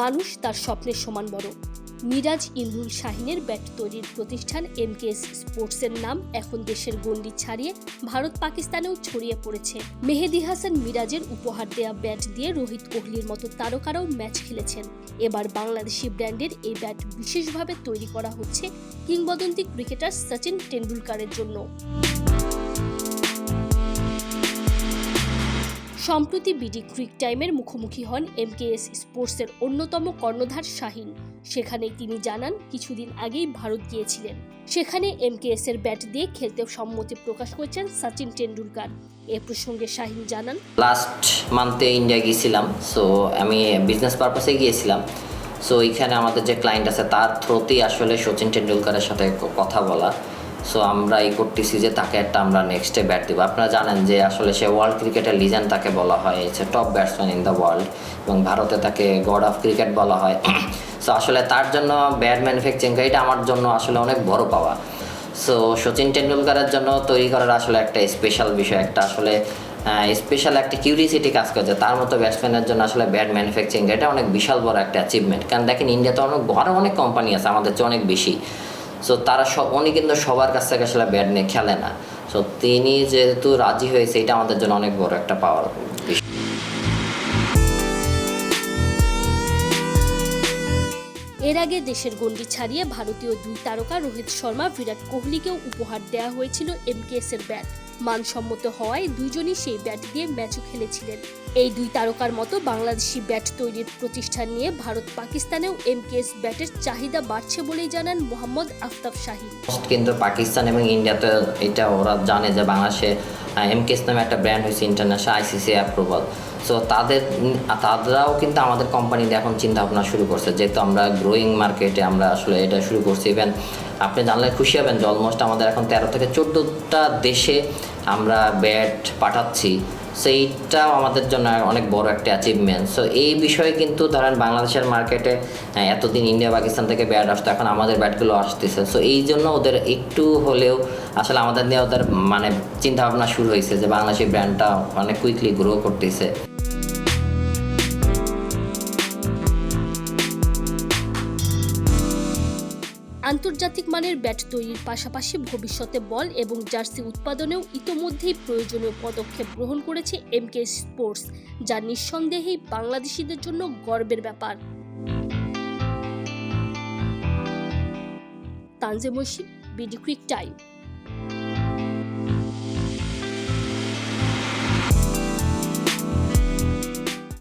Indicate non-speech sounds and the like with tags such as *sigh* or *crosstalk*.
মানুষ তার স্বপ্নের সমান বড়। মিরাজ ইমরুল শাহিনের ব্যাট তৈরির প্রতিষ্ঠান এমকেএস স্পোর্টসের নাম এখন দেশের গণ্ডি ছাড়িয়ে ভারত পাকিস্তানেও ছড়িয়ে পড়েছে। মেহেদি হাসান মিরাজের উপহার দেয়া ব্যাট দিয়ে রোহিত কোহলির মতো তারকারাও ম্যাচ খেলেছেন। এবার বাংলাদেশি ব্র্যান্ডের এই ব্যাট বিশেষভাবে তৈরি করা হচ্ছে কিংবদন্তি ক্রিকেটার সচিন টেন্ডুলকারের জন্য। সম্প্রতি বিডি ক্রিক টাইমের মুখোমুখি হন এমকেএস স্পোর্টসের অন্যতম কর্ণধার শাহিন। সেখানে তিনি জানান, কিছুদিন আগেই ভারত গিয়েছিলেন। সেখানে এমকেএস এর ব্যাট দিয়ে খেলতে সম্মতি প্রকাশ করেছেন সচিন টেন্ডুলকার এ প্রসঙ্গে শাহিন জানান লাস্ট মান্থে ইন্ডিয়া গিয়েছিলাম সো আমি বিজনেস পারপাসে গিয়েছিলাম। সো এখানে আমাদের যে ক্লায়েন্ট আছে, তার থ্রোতেই আসলে সচিন টেন্ডুলকারের সাথে কথা বলা। সো আমরা এই করতেছি যে তাকে একটা আমরা নেক্সটে ব্যাট দেবো। আপনারা জানেন যে আসলে সে ওয়ার্ল্ড ক্রিকেটের লিজেন্ড তাকে বলা হয় it's top batsman in the world এবং ভারতে তাকে গড অফ ক্রিকেট বলা হয়। *clears throat* সো আসলে তার জন্য ব্যাট ম্যানুফ্যাকচারিং এটা আমার জন্য আসলে অনেক বড় পাওয়া। সো সচিন টেন্ডুলকারের জন্য তৈরি করার আসলে একটা স্পেশাল বিষয়, একটা আসলে স্পেশাল একটা কিউরিসিটি কাজ করছে তার মতো ব্যাটসম্যানের জন্য আসলে ব্যাট ম্যানুফ্যাকচারিং এটা অনেক বিশাল বড় একটা অ্যাচিভমেন্ট কারণ দেখেন ইন্ডিয়াতে অনেক আরও অনেক কোম্পানি আছে, আমাদের চেয়ে অনেক বেশি। সো তারা সব উনি কিন্তু সবার কাছ থেকে আসলে ব্যাট নিয়ে খেলে না। সো তিনি যেহেতু রাজি হয়েছে, এটা আমাদের জন্য অনেক বড় একটা পাওয়ার এর আগে দেশের গণ্ডি ছাড়িয়ে ভারতীয় দুই তারকা রোহিত শর্মা, বিরাট কোহলিকেও উপহার দেয়া হয়েছিল এমকেএস এর ব্যাট। মানসম্মত হওয়ায় দুজনই সেই ব্যাট দিয়ে ম্যাচও খেলেছিলেন। এই দুই তারকার মতো বাংলাদেশি ব্যাট তৈরির প্রতিষ্ঠান নিয়ে ভারত পাকিস্তানেও এমকেএস ব্যাটের চাহিদা বাড়ছে বলেই জানান মোহাম্মদ আফতাব Most কিন্তু পাকিস্তান এবং ইন্ডিয়াতে এটা ওরা জানে যে বাংলাদেশে এমকেস নামে একটা ব্র্যান্ড হয়েছে ইন্টারন্যাশনাল আইসিসি অ্যাপ্রুভাল সো তাদের, তারাও কিন্তু আমাদের কোম্পানিতে এখন চিন্তা ভাবনা শুরু করছে, যেহেতু আমরা গ্রোয়িং মার্কেটে আমরা আসলে এটা শুরু করছি। ইভেন আপনি জানলে খুশি হবেন যে অলমোস্ট আমাদের এখন তেরো থেকে চোদ্দোটা দেশে আমরা ব্যাট পাঠাচ্ছি। সো এইটাও আমাদের জন্য অনেক বড় একটা অ্যাচিভমেন্ট সো এই বিষয়ে কিন্তু ধরেন বাংলাদেশের মার্কেটে এতদিন ইন্ডিয়া পাকিস্তান থেকে ব্যাট আসতো, এখন আমাদের ব্যাটগুলো আসতেছে। সো এই জন্য ওদের একটু হলেও আসলে আমাদের নিয়ে ওদের মানে চিন্তা ভাবনা শুরু হয়েছে যে বাংলাদেশি ব্র্যান্ডটা অনেক কুইকলি গ্রো করতেছে। আন্তর্জাতিক মানের ব্যাট তৈরির পাশাপাশি ভবিষ্যতে বল এবং জার্সি উৎপাদনেও ইতোমধ্যেই প্রয়োজনীয় পদক্ষেপ গ্রহণ করেছে এম কে স্পোর্টস, যা নিঃসন্দেহেই বাংলাদেশিদের জন্য গর্বের ব্যাপার। তানজে মৈশি বিডি ক্রিক টাইম।